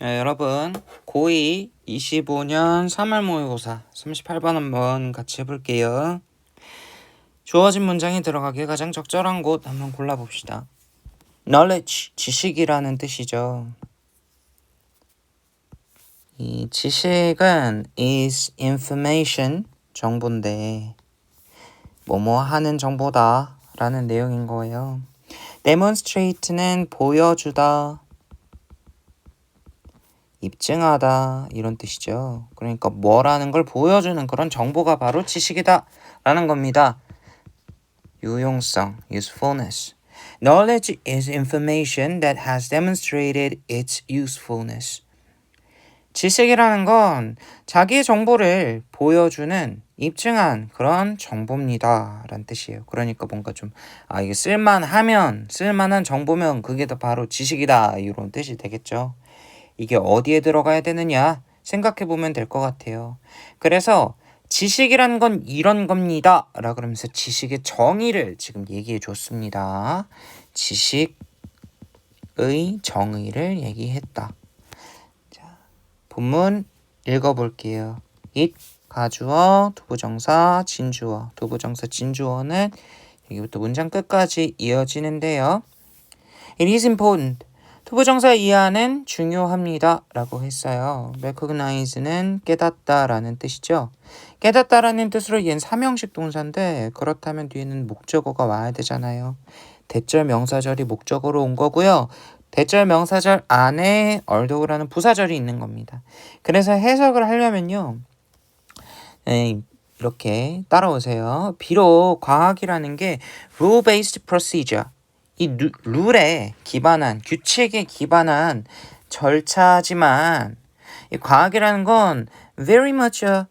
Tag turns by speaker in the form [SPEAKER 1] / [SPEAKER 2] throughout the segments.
[SPEAKER 1] 네, 여러분 고2 25년 3월 모의고사 38번 한번 같이 해볼게요. 주어진 문장이 들어가기에 가장 적절한 곳 한번 골라봅시다. knowledge, 지식이라는 뜻이죠. 이 지식은 is information, 정보인데 뭐뭐 하는 정보다 라는 내용인 거예요. demonstrate는 보여주다, 입증하다 이런 뜻이죠. 그러니까 뭐라는 걸 보여주는 그런 정보가 바로 지식이다 라는 겁니다. 유용성, usefulness. Knowledge is information that has demonstrated its usefulness. 지식이라는 건 자기의 정보를 보여주는 입증한 그런 정보입니다. 라는 뜻이에요. 그러니까 뭔가 좀, 아, 이게 쓸만하면, 쓸만한 정보면 그게 더 바로 지식이다. 이런 뜻이 되겠죠. 이게 어디에 들어가야 되느냐 생각해 보면 될 것 같아요. 그래서 지식이란 건 이런 겁니다. 라 그러면서 지식의 정의를 지금 얘기해 줬습니다. 지식의 정의를 얘기했다. 자, 본문 읽어볼게요. it 가주어, 두부정사, 진주어. 두부정사, 진주어는 여기부터 문장 끝까지 이어지는데요. It is important 투부정사 이하는 중요합니다. 라고 했어요. recognize는 깨닫다 라는 뜻이죠. 깨닫다 라는 뜻으로 얘는 삼형식 동사인데 그렇다면 뒤에는 목적어가 와야 되잖아요. 대절 명사절이 목적어로 온 거고요. 대절 명사절 안에 얼도우라는 부사절이 있는 겁니다. 그래서 해석을 하려면요. 에이, 이렇게 따라오세요. 비록 과학이라는 게 rule-based procedure 이 룰에 기반한 규칙에 기반한 절차지만 이 과학이라는 건 very much a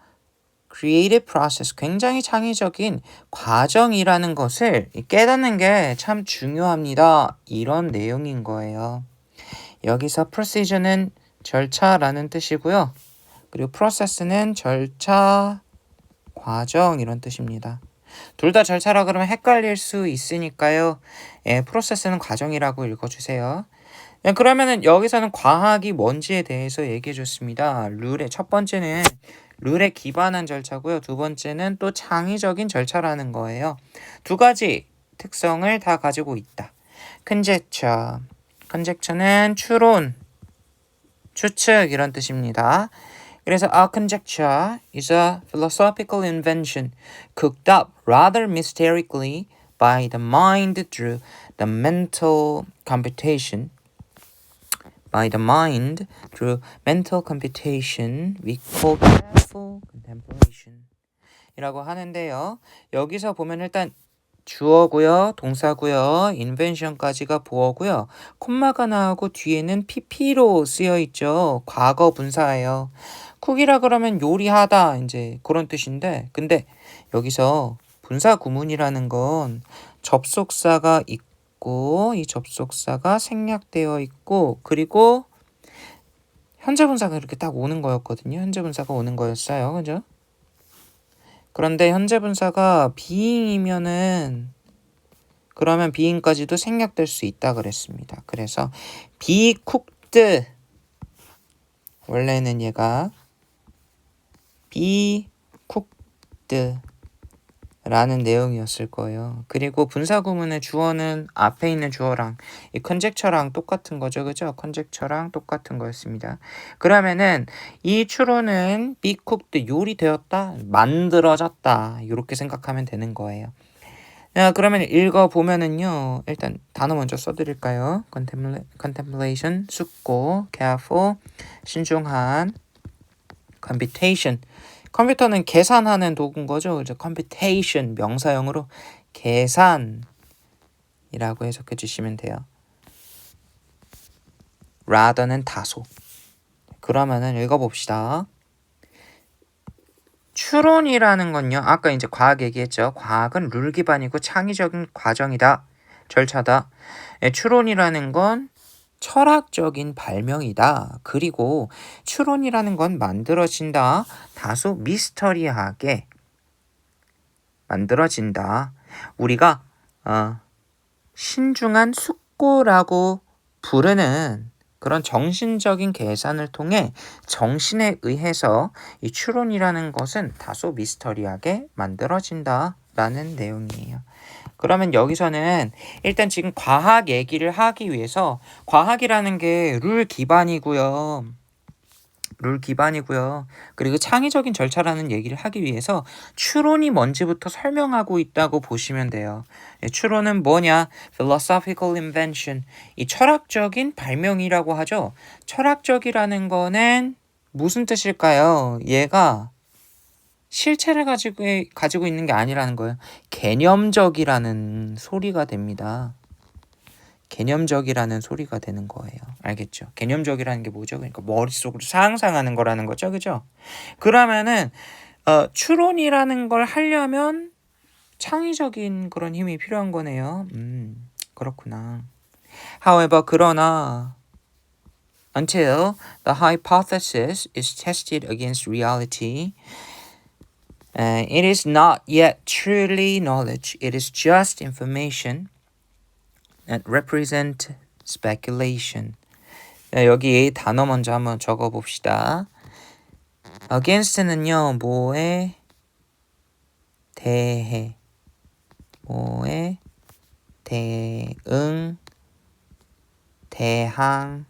[SPEAKER 1] creative process 굉장히 창의적인 과정이라는 것을 깨닫는 게 참 중요합니다. 이런 내용인 거예요. 여기서 procedure는 절차라는 뜻이고요. 그리고 process는 절차, 과정 이런 뜻입니다. 둘 다 절차라 그러면 헷갈릴 수 있으니까요. 예, 프로세스는 과정이라고 읽어주세요. 예, 그러면은 여기서는 과학이 뭔지에 대해서 얘기해 줬습니다. 룰의 첫 번째는 룰에 기반한 절차고요. 두 번째는 또 창의적인 절차라는 거예요. 두 가지 특성을 다 가지고 있다. 컨젝처. 컨젝처는 추론, 추측 이런 뜻입니다. 그래서 a conjecture is a philosophical invention cooked up rather mysteriously by the mind through the mental computation. By the mind through mental computation, we call careful contemplation. 이라고 하는데요. 여기서 보면 일단 주어고요, 동사고요, 인벤션까지가 보어고요. 콤마가 나오고 뒤에는 pp로 쓰여 있죠. 과거 분사예요. 쿡이라 그러면 요리하다 이제 그런 뜻인데 근데 여기서 분사 구문이라는 건 접속사가 있고 이 접속사가 생략되어 있고 그리고 현재 분사가 이렇게 딱 오는 거였거든요. 현재 분사가 오는 거였어요. 그죠? 그런데 현재 분사가 비잉이면은 그러면 비잉까지도 생략될 수 있다 그랬습니다. 그래서 비쿡드 원래는 얘가 be cooked 라는 내용이었을 거예요. 그리고 분사 구문의 주어는 앞에 있는 주어랑 이 컨젝처랑 똑같은 거죠. 그죠? 컨젝처랑 똑같은 거였습니다. 그러면은 이 추론은 be cooked 요리되었다, 만들어졌다. 이렇게 생각하면 되는 거예요. 자, 그러면 읽어 보면은요. 일단 단어 먼저 써 드릴까요? contemplation 숙고, careful 신중한 computation. 컴퓨터는 계산하는 도구인 거죠. 그래서 computation 명사형으로 계산이라고 해석해 주시면 돼요. rather는 다소. 그러면은 읽어봅시다. 추론이라는 건요. 아까 이제 과학 얘기했죠. 과학은 룰 기반이고 창의적인 과정이다. 절차다. 예, 추론이라는 건 철학적인 발명이다. 그리고 추론이라는 건 만들어진다. 다소 미스터리하게 만들어진다. 우리가 어, 신중한 숙고라고 부르는 그런 정신적인 계산을 통해 정신에 의해서 이 추론이라는 것은 다소 미스터리하게 만들어진다라는 내용이에요. 그러면 여기서는 일단 지금 과학 얘기를 하기 위해서 과학이라는 게 룰 기반이고요. 룰 기반이고요. 그리고 창의적인 절차라는 얘기를 하기 위해서 추론이 뭔지부터 설명하고 있다고 보시면 돼요. 예, 추론은 뭐냐? philosophical invention. 이 철학적인 발명이라고 하죠. 철학적이라는 거는 무슨 뜻일까요? 얘가 실체를 가지고 가지고 있는 게 아니라는 거예요. 개념적이라는 소리가 됩니다. 개념적이라는 소리가 되는 거예요. 알겠죠? 개념적이라는 게 뭐죠? 그러니까 머릿속으로 상상하는 거라는 거죠. 그죠? 그러면은 어, 추론이라는 걸 하려면 창의적인 그런 힘이 필요한 거네요. 음, 그렇구나. However, 그러나 until the hypothesis is tested against reality, uh, it is not yet truly knowledge. It is just information that represent speculation. 네, 여기 단어 먼저 한번 적어 봅시다. against는요, 뭐에 대해, 뭐에 대응, 대항해서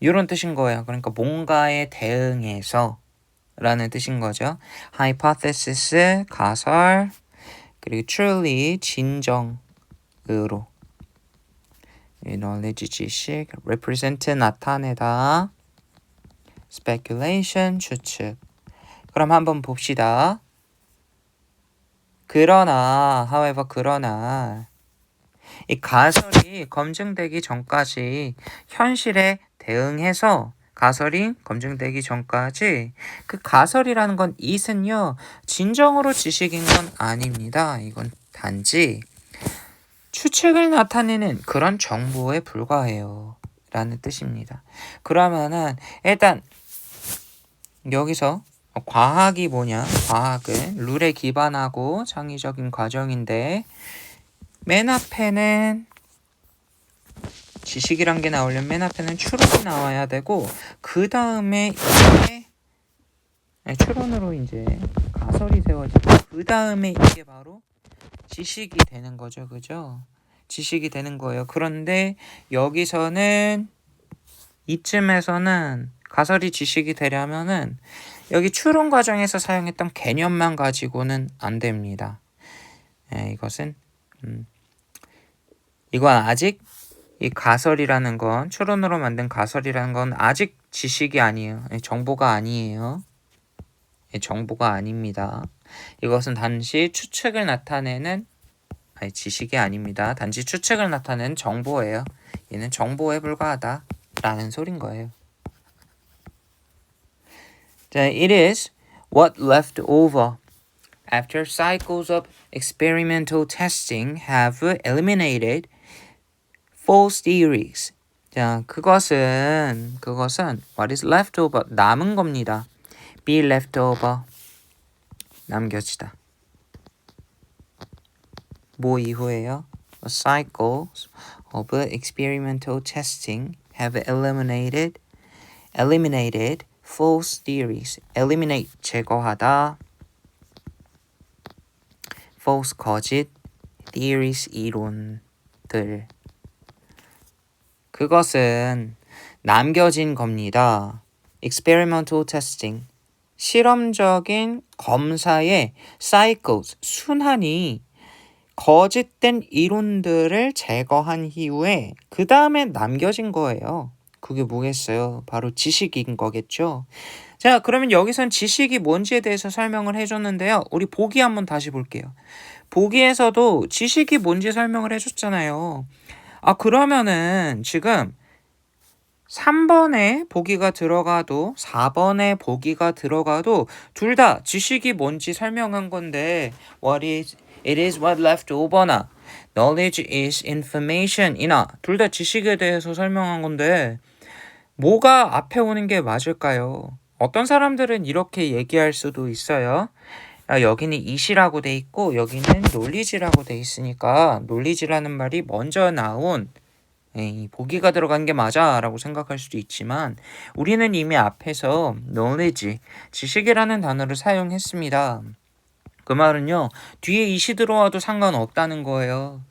[SPEAKER 1] 이런 뜻인 거예요. 그러니까 뭔가에 대응해서 라는 뜻인 거죠. hypothesis, 가설, 그리고 truly, 진정으로 knowledge, 지식, represent, 나타내다 speculation, 추측 그럼 한번 봅시다. 그러나, however, 그러나 이 가설이 검증되기 전까지 현실에 대응해서 가설이 검증되기 전까지 그 가설이라는 건 it은요 진정으로 지식인 건 아닙니다. 이건 단지 추측을 나타내는 그런 정보에 불과해요. 라는 뜻입니다. 그러면은 일단 여기서 과학이 뭐냐? 과학은 룰에 기반하고 창의적인 과정인데 맨 앞에는 지식이란 게 나오려면 맨 앞에는 추론이 나와야 되고 그 다음에 이게 아니, 추론으로 이제 가설이 세워지고 그 다음에 이게 바로 지식이 되는 거죠, 그죠? 지식이 되는 거예요. 그런데 여기서는 이쯤에서는 가설이 지식이 되려면은 여기 추론 과정에서 사용했던 개념만 가지고는 안 됩니다. 예, 이것은 음, 이건 아직 이 가설이라는 건 추론으로 만든 가설이라는 건 아직 지식이 아니에요. 예, 정보가 아니에요. 예, 정보가 아닙니다. 이것은 단지 추측을 나타내는 아니, 지식이 아닙니다. 단지 추측을 나타내는 정보예요. 얘는 정보에 불과하다라는 소린 거예요. 자, it is what left over after cycles of experimental testing have eliminated false theories. 자, 그것은 그것은 what is left over 남은 겁니다. be left over 남겨지다. 뭐 이후에요? A cycle of experimental testing have eliminated eliminated false theories. eliminate 제거하다. false 거짓 theories 이론들 그것은 남겨진 겁니다. experimental testing 실험적인 검사의 cycles 순환이 거짓된 이론들을 제거한 이후에 그 다음에 남겨진 거예요. 그게 뭐겠어요? 바로 지식인 거겠죠. 자, 그러면 여기선 지식이 뭔지에 대해서 설명을 해줬는데요. 우리 보기 한번 다시 볼게요. 보기에서도 지식이 뭔지 설명을 해줬잖아요. 아, 그러면은 지금 3번에 보기가 들어가도 4번에 보기가 들어가도 둘 다 지식이 뭔지 설명한 건데 what is it is what left over나 knowledge is information이나 둘 다 지식에 대해서 설명한 건데 뭐가 앞에 오는 게 맞을까요? 어떤 사람들은 이렇게 얘기할 수도 있어요. 야, 여기는 이시라고 돼 있고 여기는 논리지라고 돼 있으니까 논리지라는 말이 먼저 나온 에이, 보기가 들어간 게 맞아라고 생각할 수도 있지만 우리는 이미 앞에서 knowledge, 지식이라는 단어를 사용했습니다. 그 말은요, 뒤에 이시 들어와도 상관없다는 거예요.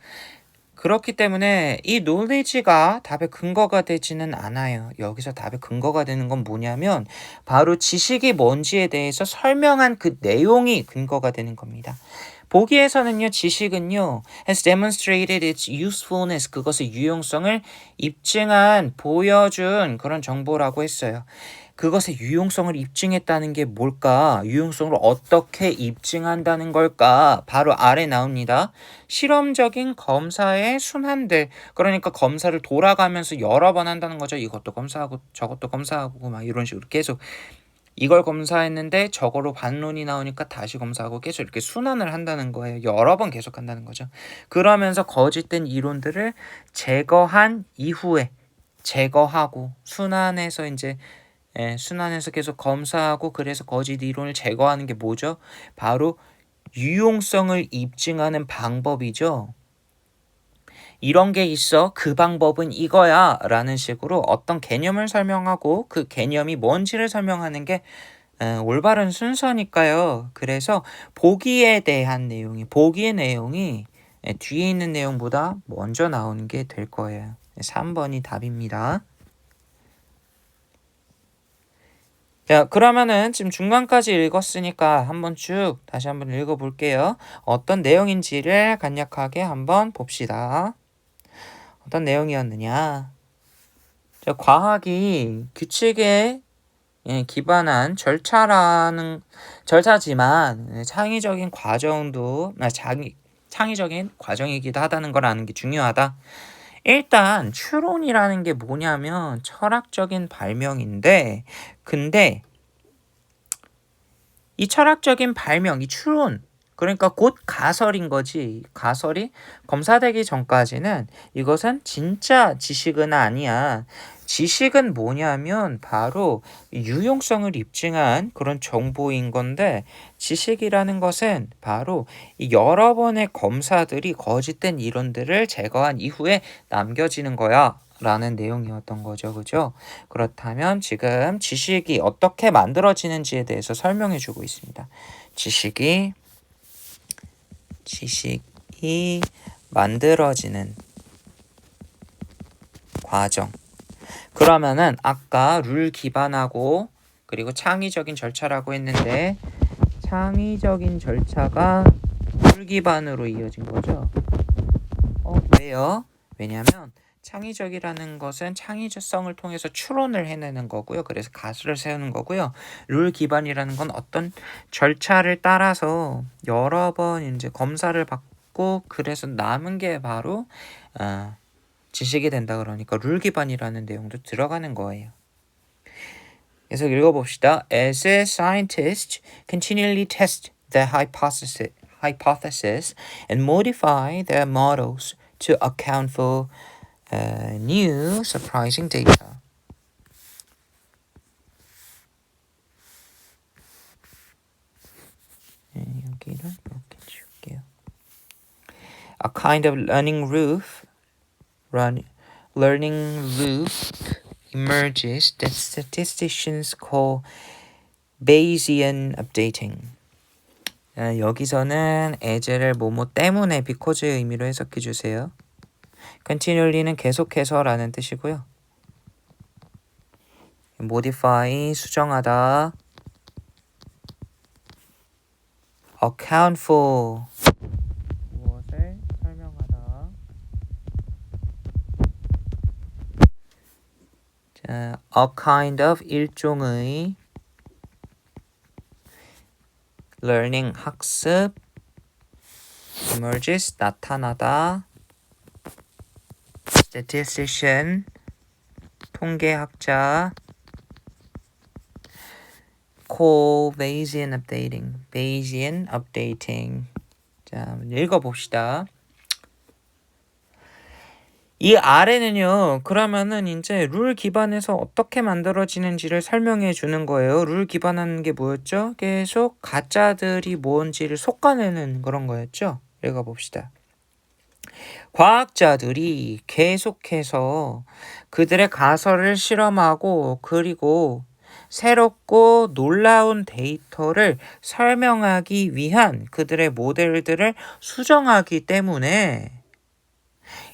[SPEAKER 1] 그렇기 때문에 이 knowledge가 답의 근거가 되지는 않아요. 여기서 답의 근거가 되는 건 뭐냐면 바로 지식이 뭔지에 대해서 설명한 그 내용이 근거가 되는 겁니다. 보기에서는요, 지식은요, has demonstrated its usefulness, 그것의 유용성을 입증한, 보여준 그런 정보라고 했어요. 그것의 유용성을 입증했다는 게 뭘까? 유용성을 어떻게 입증한다는 걸까? 바로 아래 나옵니다. 실험적인 검사의 순환들. 그러니까 검사를 돌아가면서 여러 번 한다는 거죠. 이것도 검사하고 저것도 검사하고 막 이런 식으로 계속 이걸 검사했는데 저거로 반론이 나오니까 다시 검사하고 계속 이렇게 순환을 한다는 거예요. 여러 번 계속 한다는 거죠. 그러면서 거짓된 이론들을 제거한 이후에 제거하고 순환해서 이제 예, 순환해서 계속 검사하고 그래서 거짓 이론을 제거하는 게 뭐죠? 바로 유용성을 입증하는 방법이죠. 이런 게 있어. 그 방법은 이거야. 라는 식으로 어떤 개념을 설명하고 그 개념이 뭔지를 설명하는 게 에, 올바른 순서니까요. 그래서 보기에 대한 내용이, 보기의 내용이 에, 뒤에 있는 내용보다 먼저 나오는 게 될 거예요. 3번이 답입니다. 자, 그러면은 지금 중간까지 읽었으니까 한번 쭉 다시 한번 읽어볼게요. 어떤 내용인지를 간략하게 한번 봅시다. 어떤 내용이었느냐. 자, 과학이 규칙에 예, 기반한 절차라는 절차지만 예, 창의적인 과정도 아, 자기 창의적인 과정이기도 하다는 걸 아는 게 중요하다. 일단 추론이라는 게 뭐냐면 철학적인 발명인데 근데 이 철학적인 발명, 이 추론 그러니까 곧 가설인 거지. 가설이 검사되기 전까지는 이것은 진짜 지식은 아니야. 지식은 뭐냐면 바로 유용성을 입증한 그런 정보인 건데 지식이라는 것은 바로 여러 번의 검사들이 거짓된 이론들을 제거한 이후에 남겨지는 거야. 라는 내용이었던 거죠. 그죠? 그렇다면 지금 지식이 어떻게 만들어지는지에 대해서 설명해 주고 있습니다. 지식이 지식이 만들어지는 과정. 그러면은 아까 룰 기반하고 그리고 창의적인 절차라고 했는데 창의적인 절차가 룰 기반으로 이어진 거죠. 어, 왜요? 왜냐면 창의적이라는 것은 창의성을 통해서 추론을 해내는 거고요. 그래서 가설을 세우는 거고요. 룰 기반이라는 건 어떤 절차를 따라서 여러 번 이제 검사를 받고 그래서 남은 게 바로 어, 지식이 된다 그러니까 룰 기반이라는 내용도 들어가는 거예요. 그래서 읽어봅시다. As a scientist continually test the hypothesis, hypothesis and modify their models to account for uh, new surprising data. 네, 여기를 이렇게 줄게요. A kind of learning roof, run, learning loop emerges that statisticians call Bayesian updating. 아, 여기서는 에제를 뭐뭐 때문에 비코즈의 의미로 해석해 주세요. Continually는 계속해서라는 뜻이고요. modify 수정하다. account for 무엇을 설명하다. 자, a kind of 일종의 learning 학습 emerges 나타나다 statistician 통계학자 call Bayesian updating Bayesian updating. 자 읽어 봅시다. 이 아래는요 그러면은 이제 룰 기반에서 어떻게 만들어지는지를 설명해 주는 거예요. 룰 기반하는 게 뭐였죠? 계속 가짜들이 뭔지를 속아내는 그런 거였죠? 읽어봅시다 과학자들이 계속해서 그들의 가설을 실험하고 그리고 새롭고 놀라운 데이터를 설명하기 위한 그들의 모델들을 수정하기 때문에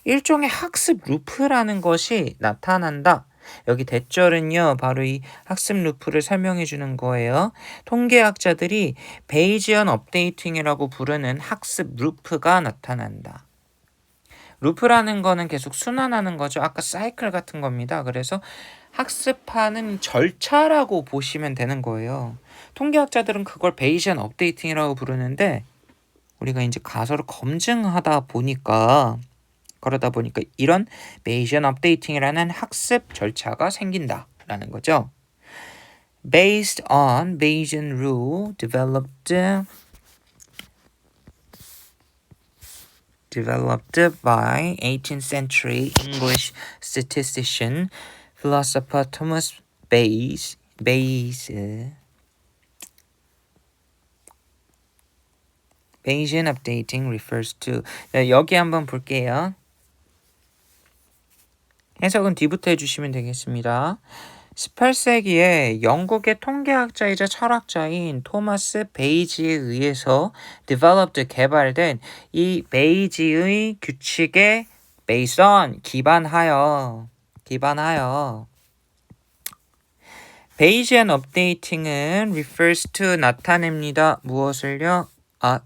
[SPEAKER 1] 일종의 학습 루프라는 것이 나타난다. 여기 대절은요, 바로 이 학습 루프를 설명해 주는 거예요. 통계학자들이 베이지언 업데이팅이라고 부르는 학습 루프가 나타난다. 루프라는 거는 계속 순환하는 거죠. 아까 사이클 같은 겁니다. 그래서 학습하는 절차라고 보시면 되는 거예요. 통계학자들은 그걸 베이지언 업데이팅이라고 부르는데 우리가 이제 가설을 검증하다 보니까 그러다 보니까 이런 베이지언 업데이팅이라는 학습 절차가 생긴다라는 거죠. Based on Bayesian rule developed developed by 18th century English statistician philosopher Thomas Bayes Bayes Bayesian updating refers to 네, 여기 한번 볼게요. 해석은 뒤부터 해주시면 되겠습니다. 18세기에 영국의 통계학자이자 철학자인 토마스 베이지에 의해서 developed 개발된 이 베이지의 규칙에 based on 기반하여 기반하여 베이지안 업데이팅은 refers to 나타냅니다. 무엇을요? 아,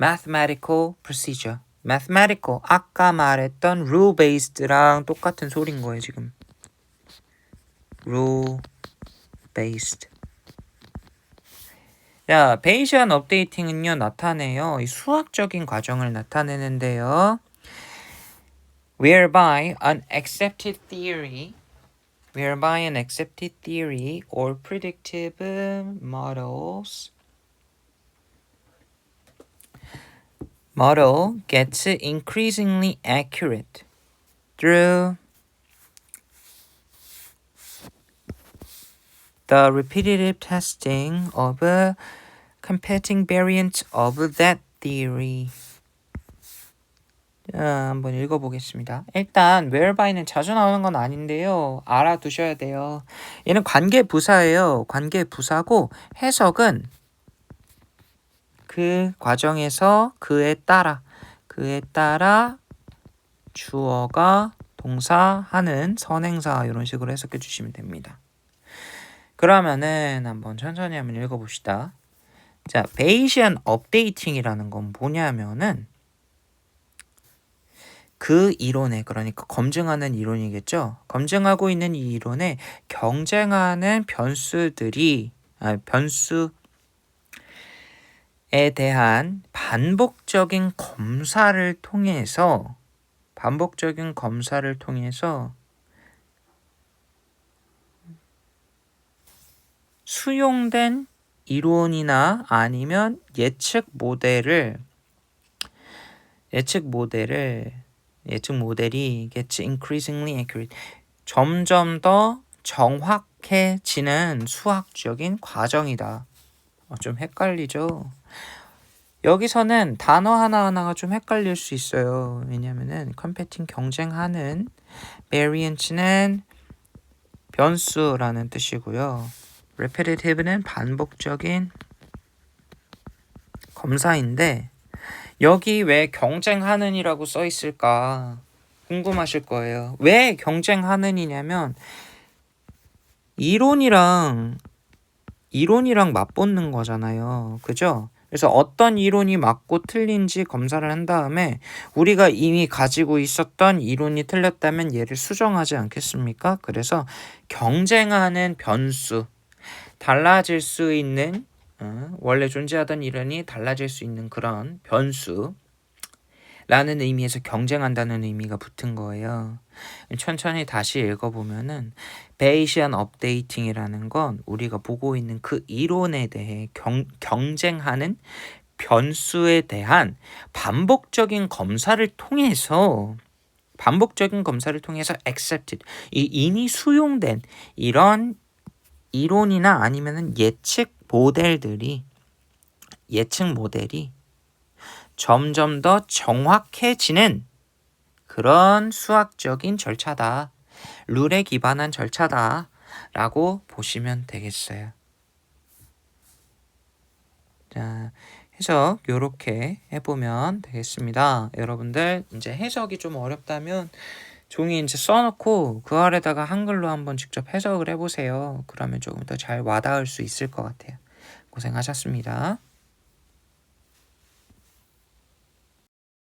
[SPEAKER 1] mathematical procedure. mathematical 아까 말했던 rule based랑 똑같은 소린 거예요 지금 rule based 자 베이시안 업데이팅은요 나타내요 이 수학적인 과정을 나타내는데요 whereby an accepted theory whereby an accepted theory or predictive models model gets increasingly accurate through the repetitive testing of a competing variant of that theory. 자, 한번 읽어보겠습니다. 일단 whereby는 자주 나오는 건 아닌데요. 알아두셔야 돼요. 얘는 관계 부사예요. 관계 부사고 해석은 그 과정에서 그에 따라 그에 따라 주어가 동사하는 선행사 이런 식으로 해석해 주시면 됩니다. 그러면은 한번 천천히 한번 읽어봅시다. 자, 베이시안 업데이팅이라는 건 뭐냐면은 그 이론에 그러니까 검증하는 이론이겠죠. 검증하고 있는 이 이론에 경쟁하는 변수들이 아, 변수 에 대한 반복적인 검사를 통해서 반복적인 검사를 통해서 수용된 이론이나 아니면 예측 모델을 예측 모델을 예측 모델이 gets increasingly accurate 점점 더 정확해지는 수학적인 과정이다. 어, 좀 헷갈리죠? 여기서는 단어 하나하나가 좀 헷갈릴 수 있어요. 왜냐면은 컴peting 경쟁하는 variance는 변수라는 뜻이고요. Repetitive는 반복적인 검사인데 여기 왜 경쟁하는이라고 써 있을까 궁금하실 거예요. 왜 경쟁하는이냐면 이론이랑 이론이랑 맞붙는 거잖아요. 그죠? 그래서 어떤 이론이 맞고 틀린지 검사를 한 다음에 우리가 이미 가지고 있었던 이론이 틀렸다면 얘를 수정하지 않겠습니까? 그래서 경쟁하는 변수, 달라질 수 있는 어, 원래 존재하던 이론이 달라질 수 있는 그런 변수 라는 의미에서 경쟁한다는 의미가 붙은 거예요. 천천히 다시 읽어보면은 베이시안 업데이팅이라는 건 우리가 보고 있는 그 이론에 대해 경, 경쟁하는 변수에 대한 반복적인 검사를 통해서 반복적인 검사를 통해서 accepted 이 이미 수용된 이런 이론이나 아니면은 예측 모델들이 예측 모델이 점점 더 정확해지는 그런 수학적인 절차다. 룰에 기반한 절차다. 라고 보시면 되겠어요. 자, 해석 요렇게 해보면 되겠습니다. 여러분들 이제 해석이 좀 어렵다면 종이 이제 써놓고 그 아래다가 한글로 한번 직접 해석을 해보세요. 그러면 조금 더 잘 와닿을 수 있을 것 같아요. 고생하셨습니다.